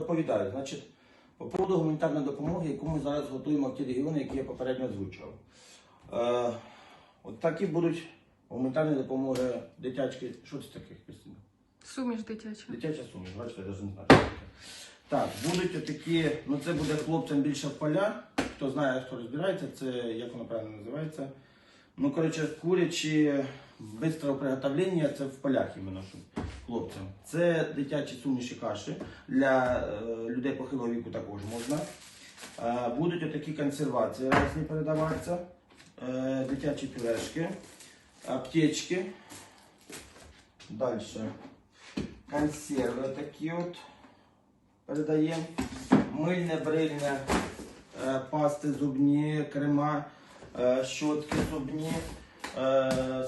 доповідаю. Значить, по поводу гуманітарної допомоги, яку ми зараз готуємо в ті регіони, які я попередньо озвучував. Е, от такі будуть гуманітарні допомоги дитячі. Що це таке, Кристина? Суміш дитяча. Дитяча суміш, бачите, я не знаю. Так, будуть отакі, ну це буде хлопцям більше в поля. Хто знає, хто розбирається, це як воно правильно називається. Ну, коротше, курячі бистрого приготовлення, це в полях іменно хлопцям. Це дитячі суміші каші. Для е, людей похилого віку також можна. Е, будуть отакі консервації різні передаватися. Е, дитячі пюрешки, аптечки. Далі. Консерви такі от передаємо. Мильне, брильне, пасти зубні, крема, щотки зубні,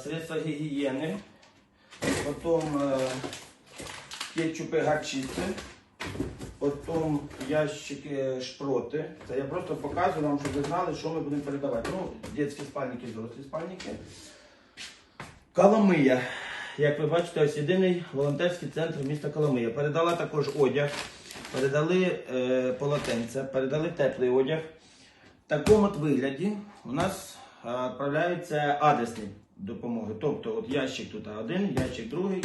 средства гігієни, потім е, кетчупи гарчиці, потім ящики шпроти. Це я просто показую вам, щоб ви знали, що ми будемо передавати. Ну, дитячі спальники, дорослі спальники. Коломия. Як ви бачите, ось єдиний волонтерський центр міста Коломия. Передала також одяг, передали е, полотенця, передали теплий одяг. В такому от вигляді у нас е, відправляються адресні допомоги. Тобто от ящик тут один, ящик другий,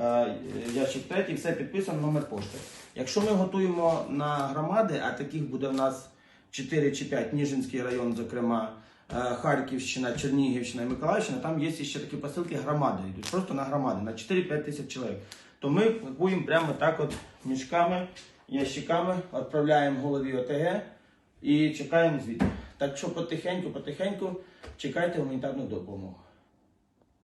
е, ящик третій, все підписано, номер пошти. Якщо ми готуємо на громади, а таких буде в нас 4 чи 5, Ніжинський район, зокрема, е, Харківщина, Чернігівщина і Миколаївщина, там є ще такі посилки громади, йдуть просто на громади, на 4-5 тисяч чоловік. То ми пакуємо прямо так от мішками, ящиками, відправляємо голові ОТГ і чекаємо звідти. Так що потихеньку, потихеньку чекайте гуманітарну допомогу.